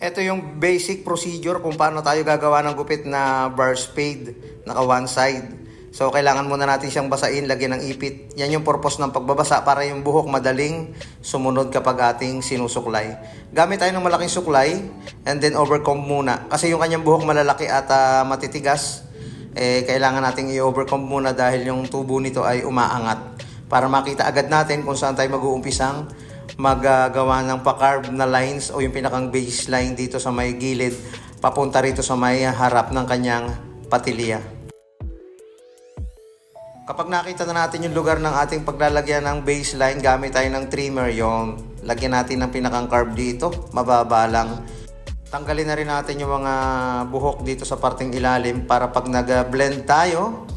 Ito yung basic procedure kung paano tayo gagawa ng gupit na bar spade, naka one side. So kailangan muna natin siyang basain, lagyan ng ipit. Yan yung purpose ng pagbabasa para yung buhok madaling sumunod kapag ating sinusuklay. Gamit tayo ng malaking suklay and then overcomb muna. Kasi yung kanyang buhok malalaki at ah, matitigas, eh, kailangan nating i-overcomb muna dahil yung tubo nito ay umaangat. Para makita agad natin kung saan tayo mag-uumpisang magagawa ng pa-carve na lines o yung pinakang baseline dito sa may gilid papunta rito sa may harap ng kanyang patilya. Kapag nakita na natin yung lugar ng ating paglalagyan ng baseline, gamit tayo ng trimmer yon. Lagyan natin ng pinakang carve dito, mababa lang. Tanggalin na rin natin yung mga buhok dito sa parting ilalim para pag nag-blend tayo,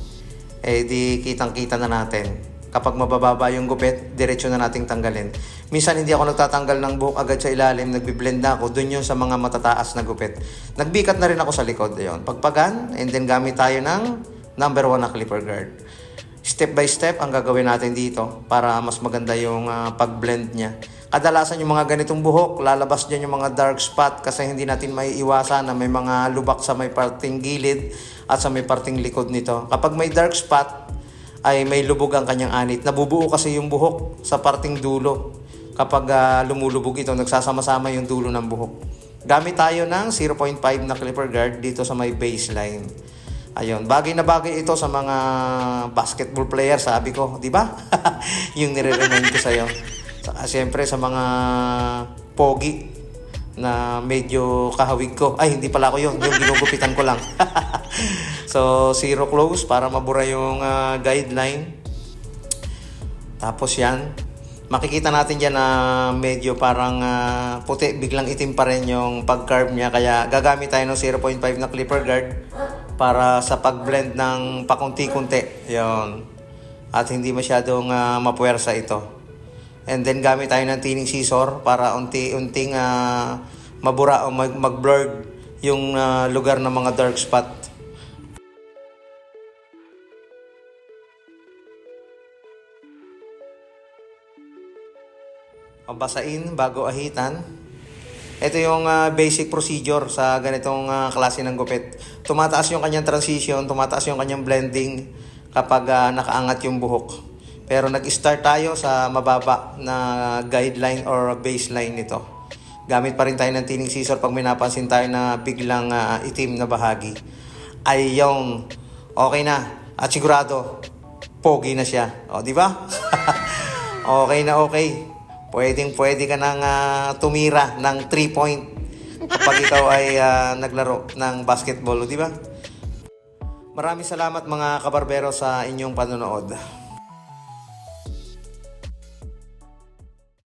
eh di kitang-kita na natin. Kapag mabababa yung gupit, diretso na nating tanggalin. Minsan hindi ako nagtatanggal ng buhok agad sa ilalim, nagbi-blend na ako, dun yun sa mga matataas na gupit. Nagbikat na rin ako sa likod, ayun. Pagpagan, and then gamit tayo ng number 1 na clipper guard. Step by step ang gagawin natin dito para mas maganda yung ah, pag-blend niya. Kadalasan yung mga ganitong buhok, lalabas dyan yung mga dark spot kasi hindi natin may iwasan na may mga lubak sa may parting gilid at sa may parting likod nito. Kapag may dark spot, ay may lubog ang kanyang anit. Nabubuo kasi yung buhok sa parting dulo. Kapag ah, lumulubog ito, nagsasama-sama yung dulo ng buhok. Gamit tayo ng 0.5 na clipper guard dito sa may baseline. Ayun, bagay na bagay ito sa mga basketball player, sabi ko, di ba? yung nire-remind ko sa'yo. Siyempre sa mga pogi na medyo kahawig ko. Ay, hindi pala ako yun. Yung ginugupitan ko lang. so, zero close para mabura yung ah, guideline. Tapos yan, makikita natin dyan na medyo parang ah, puti, biglang itim pa rin yung pag-carve niya. Kaya gagamit tayo ng 0.5 na clipper guard para sa pag-blend ng pakunti-kunti. Yun. At hindi masyadong uh, mapuwersa ito. And then gamit tayo ng tining scissor para unti-unting ah, mabura o mag- mag-blurred yung ah, lugar ng mga dark spot. Pabasain bago ahitan. Ito yung ah, basic procedure sa ganitong ah, klase ng gupit. Tumataas yung kanyang transition, tumataas yung kanyang blending kapag ah, nakaangat yung buhok. Pero nag-start tayo sa mababa na guideline or baseline nito. Gamit pa rin tayo ng tining scissor pag may napansin tayo na biglang ah, itim na bahagi. Ay yung okay na at sigurado pogi na siya. O, di ba? okay na okay. Pwedeng pwede ka nang ah, tumira ng 3 point kapag ikaw ay ah, naglaro ng basketball, di ba? Maraming salamat mga kabarbero sa inyong panonood.